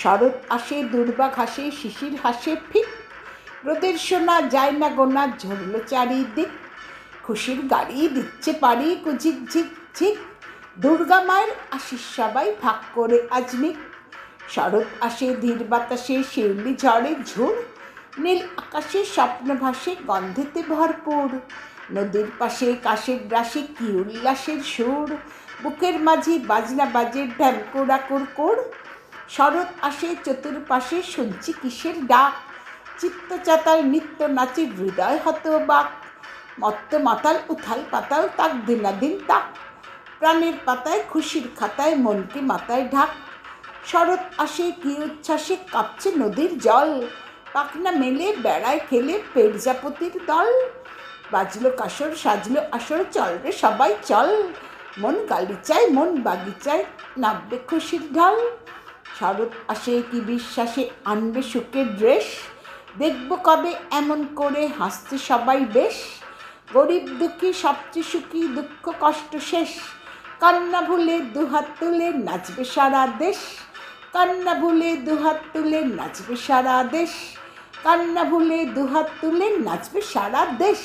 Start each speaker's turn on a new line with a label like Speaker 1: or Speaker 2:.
Speaker 1: শরৎ আসে দুর্বা ঘাসে শিশির হাসে ফিক। রোদের সোনা যায় না গোনা, ঝরল চারিদিক। খুশির গাড়ি দিচ্ছে পারি কুঝিক ঝিক ঝিক। দুর্গা মায়ের আশিস সবাই ভাগ করে আজমিক শরৎ আসে, ধীর বাতাসে, শিউলি ঝড়ে ঝুড় নীল আকাশে স্বপ্ন ভাসে, গন্ধেতে ভরপুর। নদীর পাশে কাশের রাশে, কি উল্লাসের সুর। বুকের মাঝে বাজনা বাজে ঢ্যামকোড়া কুরকুর শরৎ আসে চতুর্পাশে শুনছি কিসের ডাক? চিত্ত চাতাল নিত্য নাচে হৃদয় হত বাক মত্ত মাতাল, উথাল পাতাল, তাক দিনাদিন তাক। প্রাণের পাতায়, খুশির খাতায়, মনকে মাথায় ঢাক। শরৎ আসে কি উচ্ছ্বাসে, কাঁপছে নদীর জল। পাখনা মেলে, বেড়ায় খেলে পেরজাপতির দল। বাজলো কাসর সাজলো আসর, চল রে সবাই চল। মন গালিচায়, মন বাগিচায়, নামবে খুশির ঢাল। শরৎ আসে কি বিশ্বাসে? আনবে সুখের ড্রেস? দেখব কবে এমন করে হাসতে সবাই বেশ। গরিব দুঃখী সবচেয়ে সুখী, দুঃখ কষ্ট শেষ। কান্না ভুলে দুহাত তুলে নাচবে সারা দেশ। কান্না ভুলে দুহাত তুলে নাচবে সারা দেশ। কান্না ভুলে দুহাত তুলে নাচবে সারা দেশ।